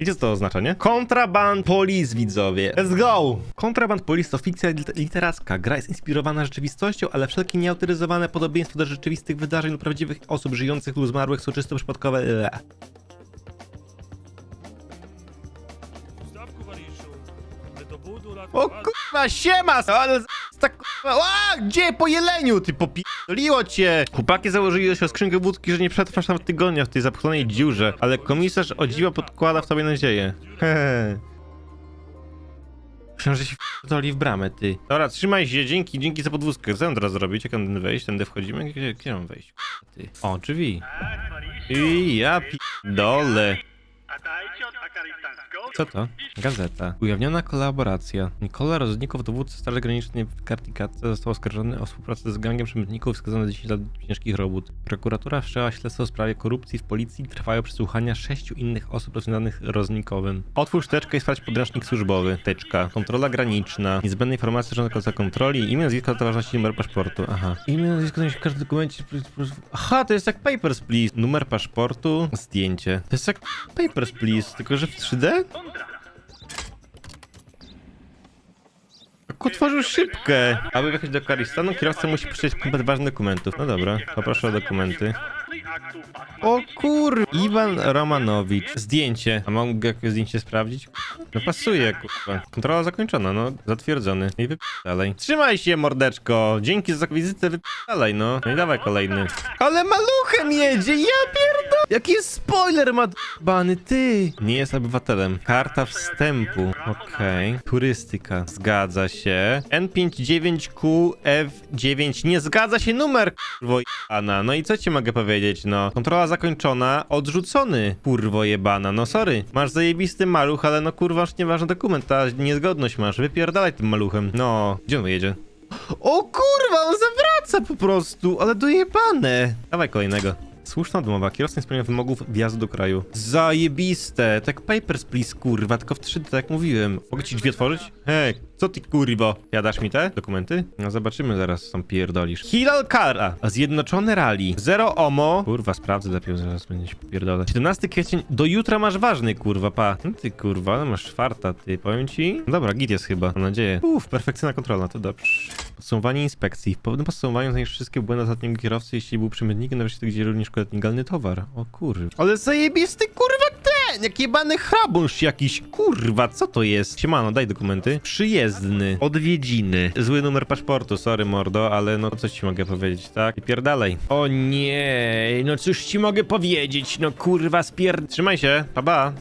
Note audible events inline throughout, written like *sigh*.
Wiecie co to oznacza, nie? Kontraband Police, widzowie. Let's go! Kontraband Police to fikcja lit- literacka. Gra jest inspirowana rzeczywistością, ale wszelkie nieautoryzowane podobieństwo do rzeczywistych wydarzeń lub prawdziwych osób żyjących lub zmarłych są czysto przypadkowe. Eee. Zdawku Mariszu, my do budu lat... O kurwa, siema! Ale z- tak kurwa, a, gdzie po jeleniu, ty popi***liło cię! Chłopaki założyli się o skrzynkę wódki, że nie przetrwasz nawet tygodnia w tej zapchlonej dziurze, ale komisarz o dziwo podkłada w tobie nadzieję. *laughs* Hehe. Myślałem, że się wdoli w bramę, ty. Dobra, trzymaj się, dzięki, dzięki za podwózkę. Co mam teraz zrobić? Jak mam wejść? Tędy wchodzimy? Gdzie, gdzie mam wejść? Ty. O, drzwi. I ja pi***dole. Co to? Gazeta. Ujawniona kolaboracja. Nikola Roznikow, dowódca Straży Granicznej w Kartikatce, został oskarżony o współpracę z gangiem przemytników i skazany na 10 lat ciężkich robót. Prokuratura wszczęła śledztwo w sprawie korupcji w policji. Trwają przesłuchania sześciu innych osób rozwiązanych Roznikowym. Otwórz teczkę i sprawdź podręcznik służbowy. Teczka. Kontrola graniczna. Niezbędne informacje dotyczące kontroli. Imię, nazwisko, ważności, numer paszportu. Aha. Imię, nazwisko, w każdym dokumencie. Aha, to jest jak Papers, Please. Numer paszportu, zdjęcie. To jest jak Papers, Please, tylko że w 3D? Otworzył szybkę. Aby wjechać do Karistanu, kierowca musi przeczytać komplet ważnych dokumentów. No dobra, poproszę o dokumenty. O kur... Iwan Romanowicz. Zdjęcie. A mam jakieś zdjęcie sprawdzić? No pasuje, kurwa. Kontrola zakończona, no. Zatwierdzony. I wyp***dalej. Trzymaj się, mordeczko. Dzięki za wizytę, wyp***dalej, no. No i dawaj kolejny. Ale maluchem jedzie, ja pierdolę. Jaki jest spoiler, ma bany, ty. Nie jest obywatelem. Karta wstępu. Okej. Turystyka. Zgadza się. N59QF9. Nie zgadza się numer, kurwo jebana. No i co ci mogę powiedzieć, no? Kontrola zakończona, odrzucony, kurwo jebana. No sorry. Masz zajebisty maluch, ale no kurwa, aż nieważny dokument, ta niezgodność masz. Wypierdalaj tym maluchem. No. Gdzie on jedzie? O kurwa, on zawraca po prostu, ale dojebane. Dawaj kolejnego. Słuszna odmowa. Kierowca nie spełnia wymogów wjazdu do kraju. Zajebiste. Tak Papers, please, kurwa. Tylko w 3D, tak jak mówiłem. Mogę ci drzwi otworzyć? Hej, co ty kurwo? Jadasz mi te dokumenty? No zobaczymy zaraz, co tam pierdolisz. Hilal Kara. Zjednoczone Rally. Zero OMO. Kurwa, sprawdzę lepiej, zaraz będzie się pierdolę. 17 kwiecień. Do jutra masz ważny, kurwa, pa. No ty, kurwa, ale masz czwarta, ty. Powiem ci. No dobra, git jest chyba, mam nadzieję. Uff, perfekcyjna kontrola, to dobrze. Podsumowanie inspekcji. W pewnym podsumowaniu znajdziesz wszystkie błędy ostatniego kierowcy, jeśli był przemytnikiem, nawet gdzie również szkodzi legalny towar. O kurwa. Ale zajebisty kurwa ten! Jak jebany jakiś, kurwa, co to jest? Siemano, daj dokumenty. Przyjezdny. Odwiedziny. Zły numer paszportu, sorry mordo, ale no co ci mogę powiedzieć, tak? I pierdalej. O nie, no cóż ci mogę powiedzieć, no kurwa spierd... Trzymaj się, pa pa.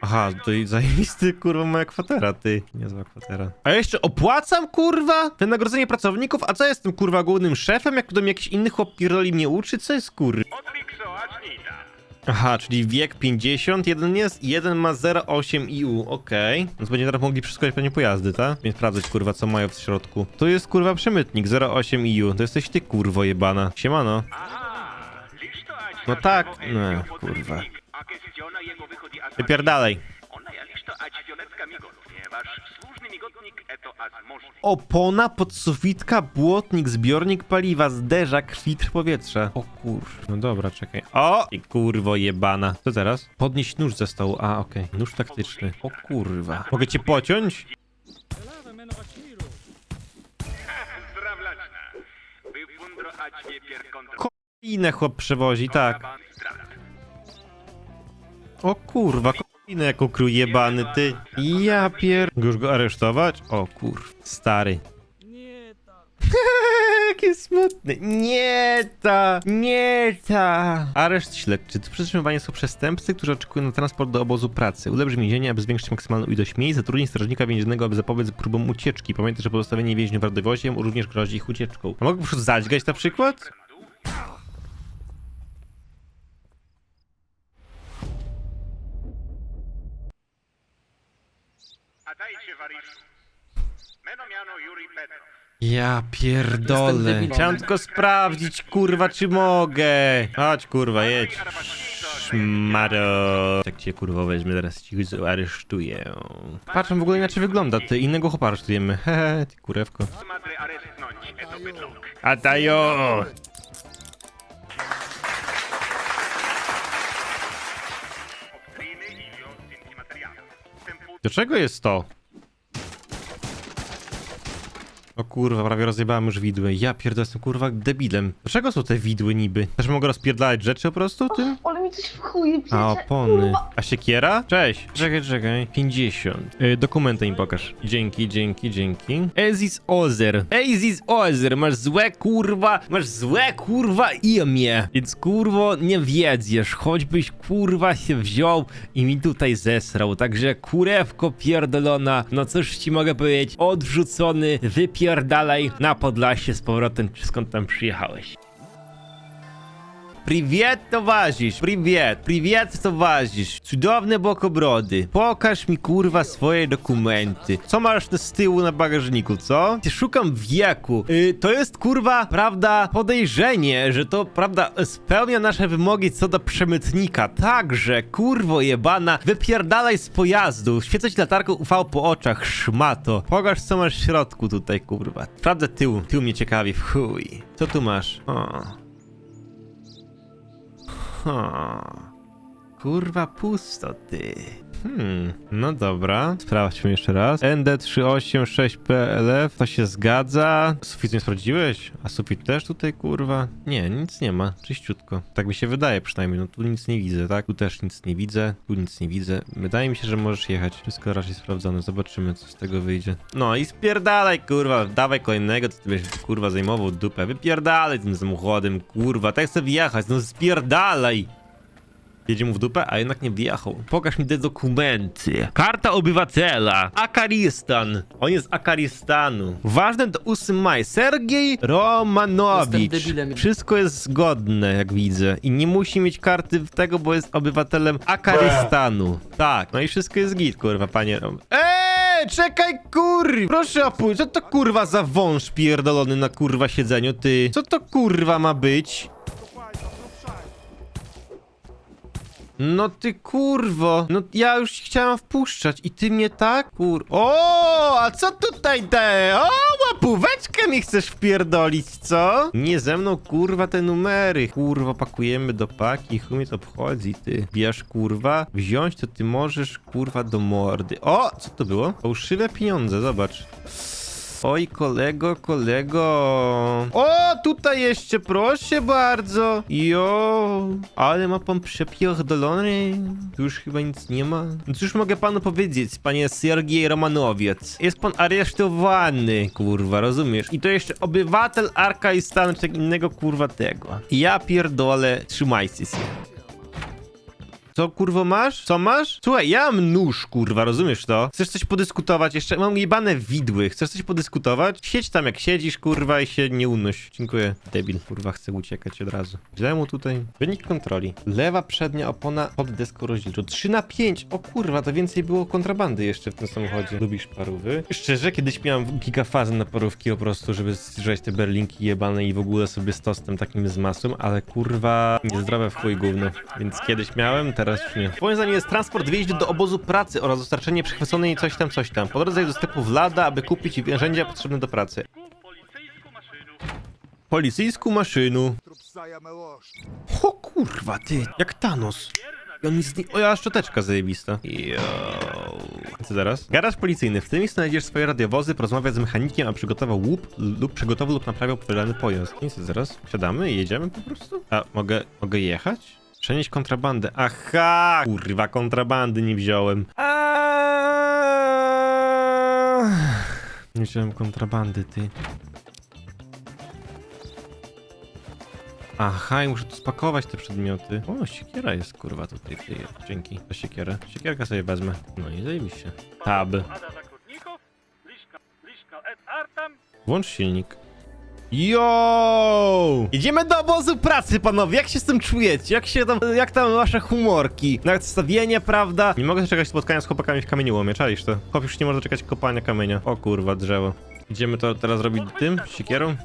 Aha, to i zajebisty, kurwa, moja kwatera, ty. Niezła kwatera. A ja jeszcze opłacam, kurwa? Wynagrodzenie pracowników? A co jestem, kurwa, głównym szefem? Jak do mnie jakiś inny chłop pierdoli mnie uczy? Co jest, kur... Aha, czyli wiek 50, jeden jest, jeden ma 0,8 IU, okej. Więc będziemy teraz mogli przeszukać pewnie pojazdy, tak? Więc sprawdzać, kurwa, co mają w środku. To jest, kurwa, przemytnik, 0,8 IU. To jesteś ty, kurwo, jebana. Siemano. No tak, no, kurwa. Wypierdalej. Opona, podsufitka, błotnik, zbiornik paliwa, zderzak, filtr powietrza. O kur... No dobra, czekaj. O! I kurwo jebana. Co teraz? Podnieść nóż ze stołu. A, okej. Nóż taktyczny. O kurwa. Mogę cię pociąć? Inne chłop przewozi, tak. O kurwa, inne jako ukrył jebany, ty. Ja pier... Już go aresztować? O kur... Stary. *laughs* Nie tak. Jakie smutne. Nie ta, nie ta. Areszt śledczy. To przetrzymywanie są przestępcy, którzy oczekują na transport do obozu pracy. Ulepsz więzienie, aby zwiększyć maksymalną ilość miejsc. Zatrudnij strażnika więziennego, aby zapobiec próbom ucieczki. Pamiętaj, że pozostawienie więźniów w również grozi ich ucieczką. A mogę po prostu zadźgać na przykład? Ja pierdolę. Chciałem tylko sprawdzić, kurwa, czy mogę. Chodź, kurwa, jedź. Szmaro. Tak cię, kurwa, weźmie, zaraz ci aresztuję. Patrzę, w ogóle inaczej wygląda. Ty innego chłopa aresztujemy. *laughs* Hehe, ty kurewko. Atajo! Do czego jest to? O kurwa, prawie rozjebałem już widły. Ja pierdolę, jestem kurwa debilem. Dlaczego są te widły niby? Też mogę rozpierdalać rzeczy po prostu tym? Mi coś w chuj A opony. kurwa. A siekiera? Cześć. Czekaj, czekaj. 50. Y, dokumenty mi pokaż. Dzięki, dzięki, dzięki. Ezis Ozer. Ezis Ozer. Masz złe kurwa, masz złe kurwa imię. Więc kurwo nie wiedziesz. Choćbyś kurwa się wziął i mi tutaj zesrał. Także kurewko pierdolona. No cóż ci mogę powiedzieć. Odrzucony. Wypierdalaj na Podlasie z powrotem, czy skąd tam przyjechałeś. Priwiet, towarzysz, priwiet, priwiet, towarzysz. Cudowny bokobrody, pokaż mi kurwa swoje dokumenty. Co masz z tyłu na bagażniku, co? Szukam wieku. To jest kurwa, prawda, podejrzenie, że to, prawda, spełnia nasze wymogi co do przemytnika. Także, kurwo jebana, wypierdalaj z pojazdu, świecę ci latarką UV po oczach, szmato. Pokaż co masz w środku tutaj, kurwa. Prawda, tył, tył mnie ciekawi, w chuj. Co tu masz? Huh. Kurwa pusto ty. Hmm, no dobra. Sprawdźmy jeszcze raz. ND386PLF, to się zgadza. Sufit nie sprawdziłeś? A sufit też tutaj, kurwa? Nie, nic nie ma. Czyściutko. Tak mi się wydaje przynajmniej. No tu nic nie widzę, tak? Tu też nic nie widzę. Tu nic nie widzę. Wydaje mi się, że możesz jechać. Wszystko raczej sprawdzone. Zobaczymy, co z tego wyjdzie. No i spierdalaj, kurwa. Dawaj kolejnego, co ty będziesz, kurwa, zajmował dupę. Wypierdalaj tym samochodem, kurwa. Tak chcę wjechać. No spierdalaj. Jedzie mu w dupę, a jednak nie wjechał. Pokaż mi te dokumenty. Karta obywatela. Akaristan. On jest z Akaristanu. Ważne do 8 maj. Sergiej Romanowicz. Jestem debilem. Wszystko jest zgodne, jak widzę. I nie musi mieć karty tego, bo jest obywatelem Akaristanu. Tak. No i wszystko jest git, kurwa, panie Rom. Eee, czekaj, kur... Proszę opuść. Co to kurwa za wąż pierdolony na kurwa siedzeniu, ty? Co to kurwa ma być? No ty kurwo, no ja już ci chciałam wpuszczać i ty mnie tak? Kur... O, a co tutaj te? O, łapóweczkę mi chcesz wpierdolić, co? Nie ze mną, kurwa, te numery. Kurwa, pakujemy do paki, chuj mnie to obchodzi, ty. Wiesz, kurwa, wziąć to ty możesz, kurwa, do mordy. O, co to było? Fałszywe pieniądze, zobacz. Oj, kolego, kolego. O, tutaj jeszcze, proszę bardzo. Jo, ale ma pan przepierdolony. Tu już chyba nic nie ma. No Cóż mogę panu powiedzieć, panie Sergiej Romanowiec? Jest pan aresztowany, kurwa, rozumiesz? I to jeszcze obywatel Arkajstanu, czy tak innego, kurwa, tego. Ja pierdolę, trzymajcie się. Co kurwo masz? Co masz? Słuchaj, ja mam nóż, kurwa, rozumiesz to? Chcesz coś podyskutować? Jeszcze mam jebane widły. Chcesz coś podyskutować? Siedź tam jak siedzisz, kurwa, i się nie unoś. Dziękuję. Debil, kurwa, chcę uciekać od razu. Źle mu tutaj. Wynik kontroli. Lewa przednia opona pod deską rozdzielczą. 3 na 5. O kurwa, to więcej było kontrabandy jeszcze w tym samochodzie. Lubisz parówy? Szczerze, kiedyś miałem gigafazy na parówki po prostu, żeby zżreć te berlinki jebane i w ogóle sobie z tostem takim z masłem, ale kurwa, niezdrowe w chuj gówno. Więc kiedyś miałem, teraz teraz jest transport wyjść do obozu pracy oraz dostarczenie przechwyconej coś tam, coś tam. Po drodze do sklepu w Lada, aby kupić narzędzia potrzebne do pracy. Policyjsku maszynu. O kurwa ty, jak Thanos. I on nic nie... O, ja szczoteczka zajebista. Yo. Co zaraz? Garaż policyjny. W tym miejscu znajdziesz swoje radiowozy, porozmawiać z mechanikiem, a przygotował łup lub przygotował lub naprawiał powielany pojazd. No nic, zaraz. Siadamy i jedziemy po prostu? A, mogę... mogę jechać? Przenieść kontrabandę. Aha! Kurwa, kontrabandy nie wziąłem. Nie wziąłem kontrabandy, ty. Aha, i muszę tu spakować te przedmioty. O, siekiera jest, kurwa, tutaj. Dzięki za siekierę. Siekierka sobie wezmę. No i zajebiście. Tab. Włącz silnik. Yo! Idziemy do obozu pracy, panowie. Jak się z tym czujecie? Jak się tam, jak tam wasze humorki? Nawet stawienie, prawda? Nie mogę czekać spotkania z chłopakami w kamieniołomie, czaisz to? Chłop już nie może czekać kopania kamienia. O kurwa, drzewo. Idziemy to teraz robić tym, siekierą?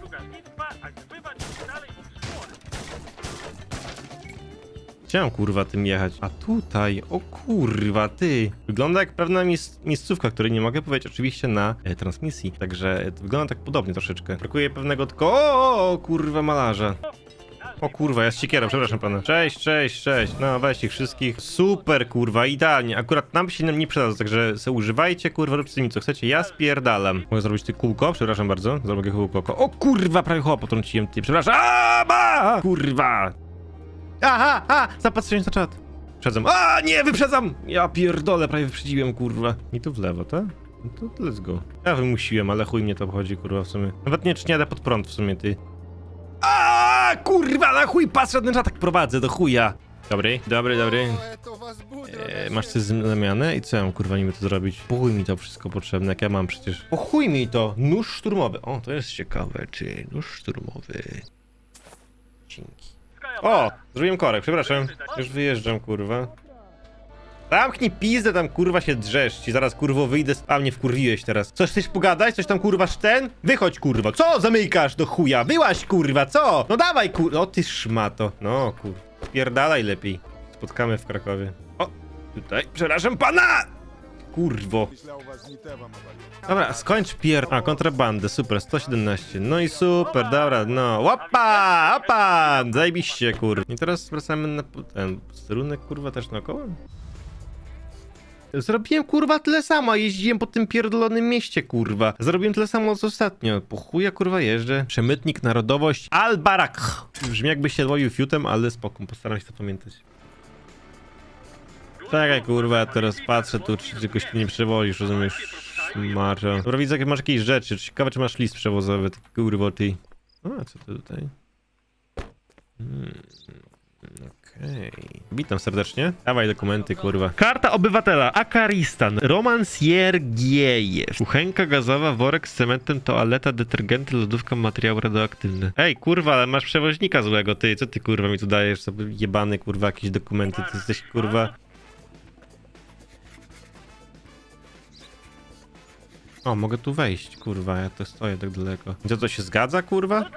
Chciałem kurwa tym jechać. A tutaj, o kurwa, ty. Wygląda jak pewna miejsc miejscówka, której nie mogę powiedzieć oczywiście na e, transmisji. Także e, wygląda tak podobnie troszeczkę. Brakuje pewnego tylko. O, o, o kurwa malarza. O kurwa, ja z siekierą, przepraszam pana. Cześć, cześć, cześć. No weź ich wszystkich. Super, kurwa, idealnie. Akurat nam się nie przydadzą, także se używajcie, kurwa, róbcie z nimi co chcecie. Ja spierdalam. Mogę zrobić ty kółko? Przepraszam bardzo. Zrobię kółko. O kurwa, prawie chłopa potrąciłem ty. Przepraszam. A! Kurwa. Aha, a, zapatrzyłem na czat. Wyprzedzam. A, nie, wyprzedzam! Ja pierdolę, prawie wyprzedziłem, kurwa. I tu w lewo, tak? No to let's go. Ja wymusiłem, ale chuj mnie to obchodzi, kurwa, w sumie. Nawet nie, jadę pod prąd w sumie, ty. A, kurwa, na chuj, patrzę, ten tak prowadzę, do chuja. Dobry, dobry, dobry. E, masz coś zamianę? I co ja mam, kurwa, niby to zrobić? Po chuj mi to wszystko potrzebne, jak ja mam przecież. Po chuj mi to, nóż szturmowy. O, to jest ciekawe, czy nóż szturmowy. Dzięki. O, zrobiłem korek, przepraszam. Już wyjeżdżam, kurwa. Zamknij pizdę, tam kurwa się drzesz. Ci zaraz kurwo wyjdę, a mnie wkurwiłeś teraz. Coś chcesz pogadać? Coś tam kurwa szten? Wychodź kurwa. Co zamykasz do chuja? Byłaś kurwa, co? No dawaj kurwa. O ty szmato. No kurwa. Pierdalaj lepiej. Spotkamy w Krakowie. O, tutaj. Przepraszam pana! Kurwo. Dobra, skończ pier... A, kontrabandę, super, 117. No i super, dobra, no. Łapa, łapa! Zajebiście, kur. I teraz wracamy na ten sterunek, kurwa, też naokoło? Zrobiłem, kurwa, tyle samo, jeździłem po tym pierdolonym mieście, kurwa. Zrobiłem tyle samo co ostatnio. Po chuja, kurwa, jeżdżę. Przemytnik, narodowość, Al-Barak. Brzmi jakby się łowił fiutem, ale spoko, postaram się to pamiętać. Czekaj, kurwa, teraz patrzę tu, czy czegoś tu nie przewozisz, rozumiesz? Marzo. Dobra, widzę, jak masz jakieś rzeczy. Ciekawe, czy masz list przewozowy, ty kurwo, ty. A, co to tutaj? Hmm. Okej. Witam serdecznie. Dawaj dokumenty, kurwa. Karta obywatela. Akaristan. Roman Siergiejew. Kuchenka gazowa, worek z cementem, toaleta, detergenty, lodówka, materiał radioaktywny. Ej, kurwa, ale masz przewoźnika złego, ty. Co ty, kurwa, mi tu dajesz? Sobie jebany, kurwa, jakieś dokumenty. Ty jesteś, kurwa... O, mogę tu wejść, kurwa, ja to stoję tak daleko. Co, to się zgadza, kurwa?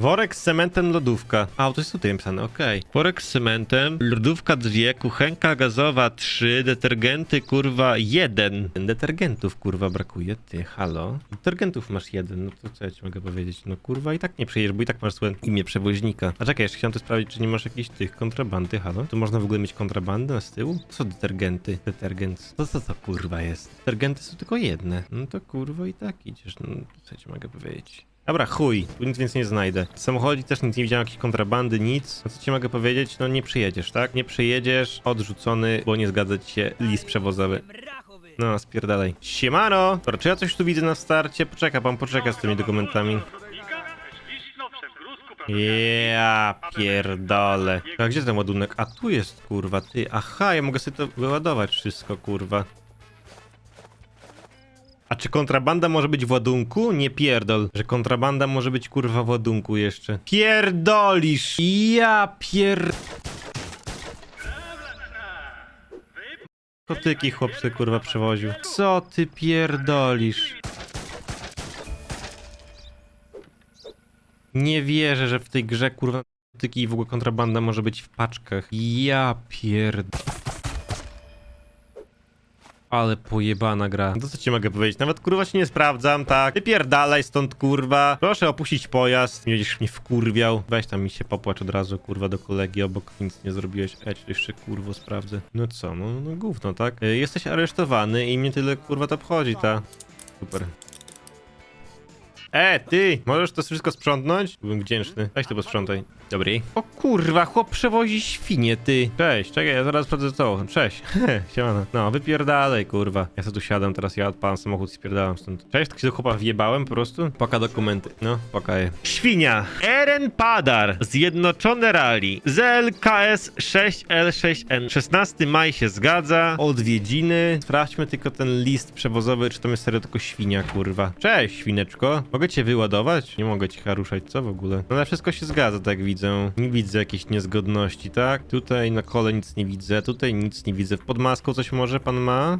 Worek z cementem, lodówka. A, to jest tutaj napisane, okej. Worek z cementem, lodówka dwie, kuchenka gazowa trzy, detergenty, kurwa, jeden. Detergentów, kurwa, brakuje. Ty, halo. Detergentów masz jeden, no to co ja ci mogę powiedzieć? No kurwa, i tak nie przyjedziesz, bo i tak masz złe imię przewoźnika. A czekaj, jeszcze chciałem tu sprawdzić, czy nie masz jakichś tych kontrabandy, halo? Tu można w ogóle mieć kontrabandę na z tyłu? Co detergenty? Detergent. To co to kurwa jest? Detergenty są tylko jedne. No to kurwa i tak idziesz, no co ja ci mogę powiedzieć? Dobra, chuj, tu nic więcej nie znajdę. W samochodzie też nic nie widziałem, jakiejś kontrabandy, nic. No co ci mogę powiedzieć? No nie przyjedziesz, tak? Nie przyjedziesz, odrzucony, bo nie zgadza ci się list przewozowy. No, spierdalaj. Siemano! Dobra, czy ja coś tu widzę na starcie? Poczeka, pan poczeka z tymi dokumentami. Ja pierdolę. A gdzie ten ładunek? A tu jest, kurwa, ty. Aha, ja mogę sobie to wyładować wszystko, kurwa. A czy kontrabanda może być w ładunku? Nie pierdol, że kontrabanda może być kurwa w ładunku jeszcze. Pierdolisz! Ja pier... Kotyki chłopcy kurwa przewoził. Co ty pierdolisz? Nie wierzę, że w tej grze kurwa kotyki i w ogóle kontrabanda może być w paczkach. Ja pierd... Ale pojebana gra. No To co ci mogę powiedzieć? Nawet kurwa się nie sprawdzam, tak? Wypierdalaj stąd kurwa. Proszę opuścić pojazd. Nie będziesz mnie wkurwiał. Weź tam mi się popłacz od razu kurwa do kolegi obok. Nic nie zrobiłeś. Ej, jeszcze kurwo sprawdzę. No co? No, no gówno, tak? Y, Jesteś aresztowany i mnie tyle kurwa to obchodzi, ta. Super. E, ty! Możesz to wszystko sprzątnąć? Byłem wdzięczny. Weź to posprzątaj. Dobry. O kurwa, chłop przewozi świnie, ty. Cześć, czekaj, ja zaraz sprawdzę co. Cześć. *laughs* Siemano. No, wypierdalaj, kurwa. Ja sobie tu siadam, teraz ja odpalam samochód i spierdalam stąd. Cześć, tak się do chłopa wjebałem po prostu. Poka dokumenty. No, pokaję. Świnia. Eren Padar. Zjednoczone Rally. ZLKS 6L6N. 16 maj się zgadza. Odwiedziny. Sprawdźmy tylko ten list przewozowy, czy to jest serio tylko świnia, kurwa. Cześć, świneczko. Mogę cię wyładować? Nie mogę cię ruszać, co w ogóle? No ale wszystko się zgadza, tak widzę. Nie widzę jakiejś niezgodności, tak? Tutaj na kole nic nie widzę, tutaj nic nie widzę. Pod maską coś może pan ma?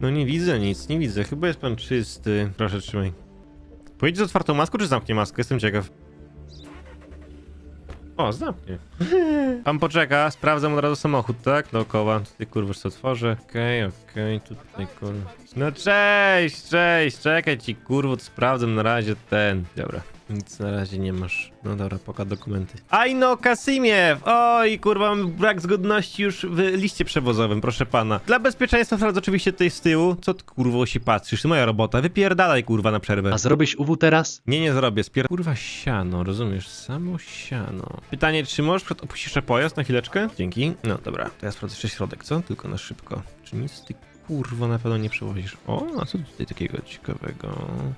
No nie widzę nic, nie widzę. Chyba jest pan czysty. Proszę, trzymaj. Pojedzie z otwartą maską, czy zamknie maskę? Jestem ciekaw. O, zamknie. *laughs* Pan poczeka, sprawdzam od razu samochód, tak? Dookoła. Tutaj kurwa co otworzę. Okej, okej, tutaj kurwa. No cześć, cześć, czekaj ci kurwa, sprawdzam na razie ten. Dobra. Nic na razie nie masz. No dobra, poka dokumenty. Ajno Kasimiew! Oj, kurwa, mam brak zgodności już w liście przewozowym, proszę pana. Dla bezpieczeństwa sprawdzę oczywiście tutaj z tyłu. Co ty, kurwo, się patrzysz? To moja robota. Wypierdalaj, kurwa, na przerwę. A zrobisz UW teraz? Nie, nie zrobię. Spier... Kurwa, siano, rozumiesz? Samo siano. Pytanie, czy możesz przed jeszcze pojazd na chwileczkę? Dzięki. No dobra, to ja sprawdzę jeszcze środek, co? Tylko na szybko. Czy nic ty kurwa na pewno nie przewozisz? O, a co tutaj takiego ciekawego?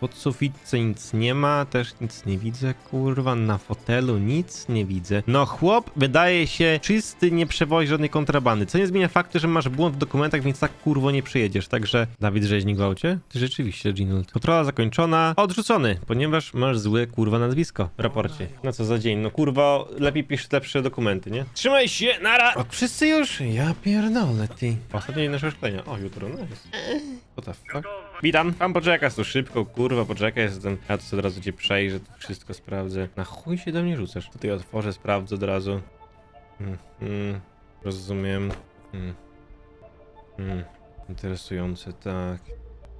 Pod sufitce nic nie ma, też nic nie widzę, kurwa. Na fotelu nic nie widzę. No chłop wydaje się czysty, nie przewozi żadnej kontrabandy, co nie zmienia faktu, że masz błąd w dokumentach, więc tak kurwo nie przyjedziesz. Także Dawid Rzeźnik w aucie? Ty rzeczywiście, Ginold. Kontrola zakończona. Odrzucony, ponieważ masz złe kurwa nazwisko w raporcie. No co za dzień, no kurwa, lepiej pisz lepsze dokumenty, nie? Trzymaj się, nara! O, wszyscy już? Ja pierdolę, ty. Ostatni dzień naszego szkolenia. O, jutro, nice. What the fuck? Witam, pan poczeka tu szybko, kurwa, poczekaj, jestem. Ja sobie od razu cię przejrzę, tu wszystko sprawdzę. Na chuj się do mnie rzucasz? Tutaj otworzę, sprawdzę od razu. Mm, mm, rozumiem. Mm, mm, interesujące, tak.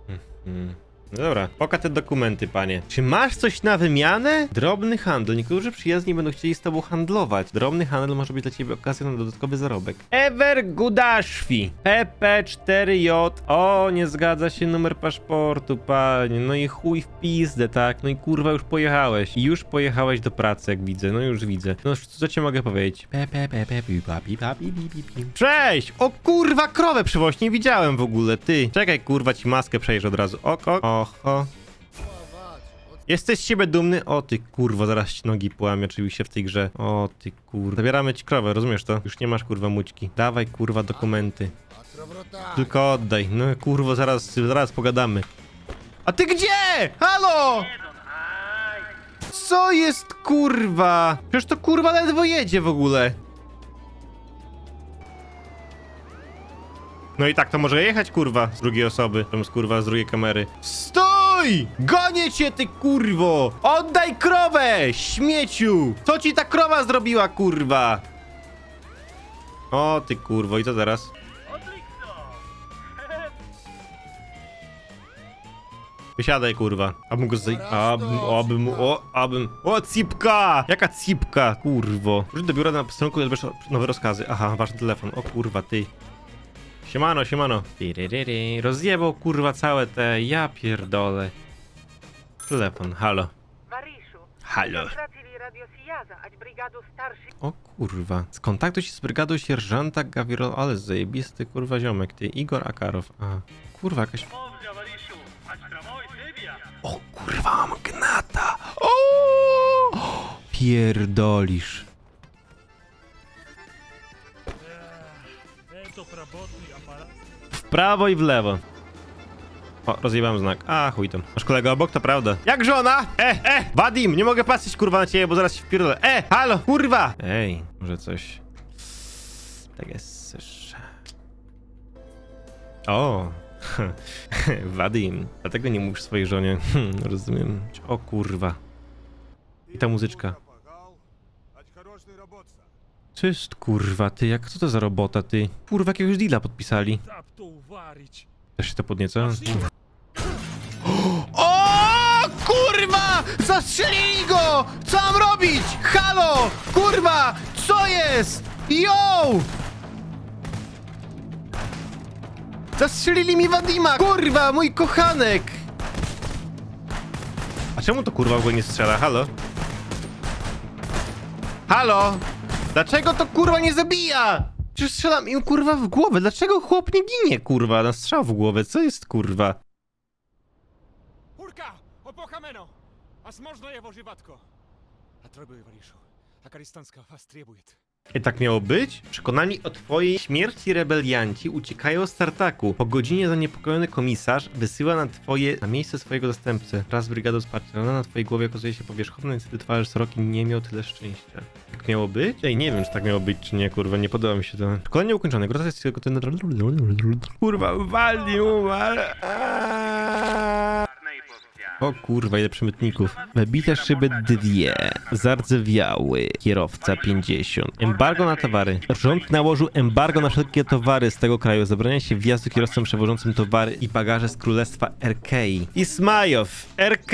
Mm, mm. Dobra, poka te dokumenty, panie. Czy masz coś na wymianę? Drobny handel. Niektórzy przyjaźni będą chcieli z tobą handlować. Drobny handel może być dla ciebie okazją na dodatkowy zarobek. Ever Gudaszwi. PP4J. O, nie zgadza się numer paszportu, panie. No i chuj w pizdę, tak? No i kurwa, już pojechałeś. I już pojechałeś do pracy, jak widzę. No już widzę. No co ci mogę powiedzieć? Cześć! O kurwa, krowę przywoź, nie widziałem w ogóle, ty. Czekaj, kurwa, ci maskę przejrzę od razu. Oko, oho. Jesteś z siebie dumny? O ty kurwa, zaraz ci nogi połamię oczywiście w tej grze. O ty kurwa. Zabieramy ci krowę, rozumiesz to? Już nie masz kurwa mućki. Dawaj kurwa dokumenty. Tylko oddaj. No kurwa, zaraz, zaraz pogadamy. A ty gdzie? Halo! Co jest kurwa? Przecież to kurwa ledwo jedzie w ogóle. No i tak to może jechać kurwa z drugiej osoby, tam z kurwa z drugiej kamery. Stój! Gonię cię ty kurwo! Oddaj krowę, śmieciu! Co ci ta krowa zrobiła kurwa? O ty kurwo, i co teraz? Wysiadaj kurwa. Abym go zaj... Abym, abym, o, abym... O, cipka! Jaka cipka, kurwo. Użyj do biura na posterunku i odbierz nowe rozkazy. Aha, ważny telefon. O kurwa, ty. Siemano, siemano. Tyryryry. Rozjebał kurwa całe te... Ja pierdolę. Telefon, halo. Mariszu, Halo. stracili radio Sijaza, ać brigadu starszy O kurwa. Skontaktuj się z brygadą sierżanta Gawiro... Ale zajebisty kurwa ziomek, ty. Igor Akarow. A. Kurwa, jakaś... O kurwa, mam gnata! O! Pierdolisz. W prawo i w lewo. O, rozjebałem znak. A, chuj tam. Masz kolega obok, to prawda. Jak żona? E, e, Wadim, nie mogę patrzeć kurwa na ciebie, bo zaraz się wpierdolę. E, halo, kurwa! Ej, może coś... Tak jest też... O, *laughs* Wadim. Dlatego nie mówisz swojej żonie. Hmm, rozumiem. O kurwa. I ta muzyczka. Co jest kurwa, ty, jak co to za robota, ty? Kurwa, jakiegoś deala podpisali. Też się to podnieca? O kurwa! Zastrzelili go! Co mam robić? Halo! Kurwa! Co jest? Yo! Zastrzelili mi Wadima! Kurwa, mój kochanek! A czemu to kurwa w ogóle nie strzela? Halo? Halo? Dlaczego to kurwa nie zabija? Przecież strzelam im kurwa w głowę. Dlaczego chłop nie ginie kurwa na strzał w głowę? Co jest kurwa? Hurka! Opohameno! A można je wożyvatko! A trojboj varíšu. A karistanska was triebujet. Tak miało być? Przekonani o twojej śmierci rebelianci uciekają z tartaku. Po godzinie zaniepokojony komisarz wysyła na twoje, na miejsce swojego zastępcę wraz z brygadą wsparcia. Na twojej głowie okazuje się powierzchowna, niestety twarz Soroki nie miał tyle szczęścia. Tak miało być? Ej, nie wiem, czy tak miało być, czy nie, kurwa, nie podoba mi się to. Szkolenie ukończone, groza jest tylko ten... Kurwa, walni umarł. O kurwa, ile przemytników. Wybite szyby dwie. Zardzewiały. Kierowca 50. Embargo na towary. Rząd nałożył embargo na wszelkie towary z tego kraju. Zabrania się wjazdu kierowcom przewożącym towary i bagaże z królestwa RK. Ismajow. RK.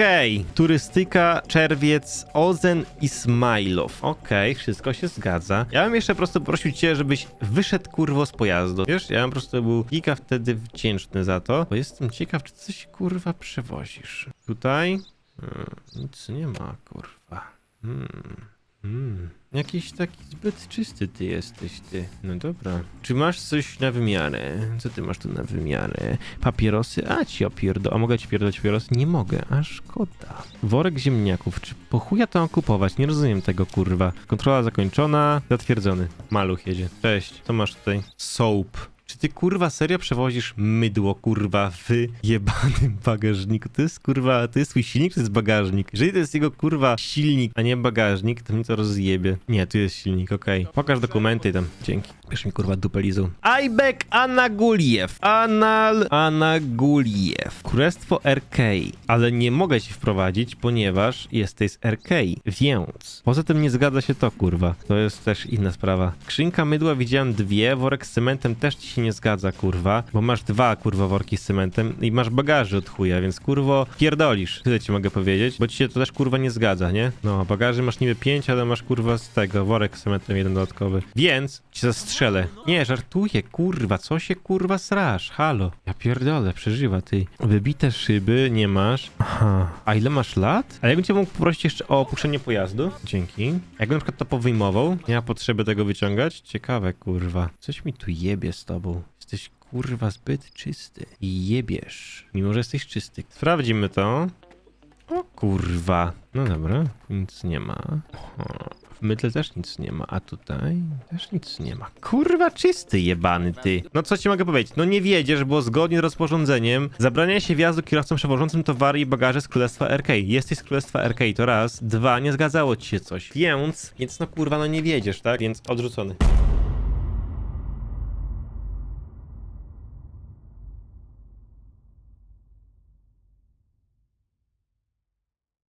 Turystyka, czerwiec, Ozen Ismailow. Okej, wszystko się zgadza. Ja bym jeszcze po prostu prosił cię, żebyś wyszedł kurwo z pojazdu. Wiesz, ja bym po prostu był giga wtedy wdzięczny za to, bo jestem ciekaw, czy coś kurwa przewozisz. Tutaj hmm, nic nie ma, kurwa. Hmm. Hmm. Jakiś taki zbyt czysty ty jesteś, ty. No dobra. Czy masz coś na wymiarę? Co ty masz tu na wymiarę? Papierosy? A ci opierdo... A mogę ci pierdolić papierosy? Nie mogę, a szkoda. Worek ziemniaków. Czy po chuja to kupować? Nie rozumiem tego, kurwa. Kontrola zakończona. Zatwierdzony. Maluch jedzie. Cześć. Co masz tutaj? Soap. Czy ty kurwa serio przewozisz mydło kurwa w jebanym bagażniku? To jest kurwa, to jest twój silnik, to jest bagażnik? Jeżeli to jest jego kurwa silnik, a nie bagażnik, to mi to rozjebie. Nie, tu jest silnik, okej. Pokaż dokumenty tam. Dzięki. Bierz mi kurwa dupę lizą. Ajbek Anaguliew. Anal Anaguliew. Królestwo RK. Ale nie mogę ci wprowadzić, ponieważ jesteś z RK. Więc. Poza tym nie zgadza się to, kurwa. To jest też inna sprawa. Skrzynka mydła widziałem dwie, worek z cementem też ci się nie zgadza, kurwa. Bo masz dwa, kurwa, worki z cementem i masz bagaży od chuja, więc kurwo pierdolisz. Tyle ci mogę powiedzieć, bo ci się to też kurwa nie zgadza, nie? No, bagaży masz niby pięć, ale masz kurwa z tego, worek z cementem jeden dodatkowy. Więc ci zastrzelę. Nie, żartuję, kurwa, co się kurwa srasz? Halo. Ja pierdolę, przeżywa ty. Wybite szyby nie masz. Aha. A ile masz lat? A jakbym cię mógł poprosić jeszcze o opuszczenie pojazdu? Dzięki. Jakbym na przykład to powyjmował, nie ma potrzeby tego wyciągać? Ciekawe, kurwa. Coś mi tu jebie z tobą. Jesteś kurwa zbyt czysty. I jebiesz. Mimo, że jesteś czysty. Sprawdzimy to. O kurwa. No dobra, nic nie ma. Oho. W mydle też nic nie ma, a tutaj też nic nie ma. Kurwa, czysty jebany ty. No co ci mogę powiedzieć? No nie wiedziesz, bo zgodnie z rozporządzeniem zabrania się wjazdu kierowcom przewożącym towary i bagaże z Królestwa RK. Jesteś z Królestwa RK, to raz. Dwa, nie zgadzało ci się coś. Więc, więc no kurwa, no nie wiedziesz, tak? Więc odrzucony.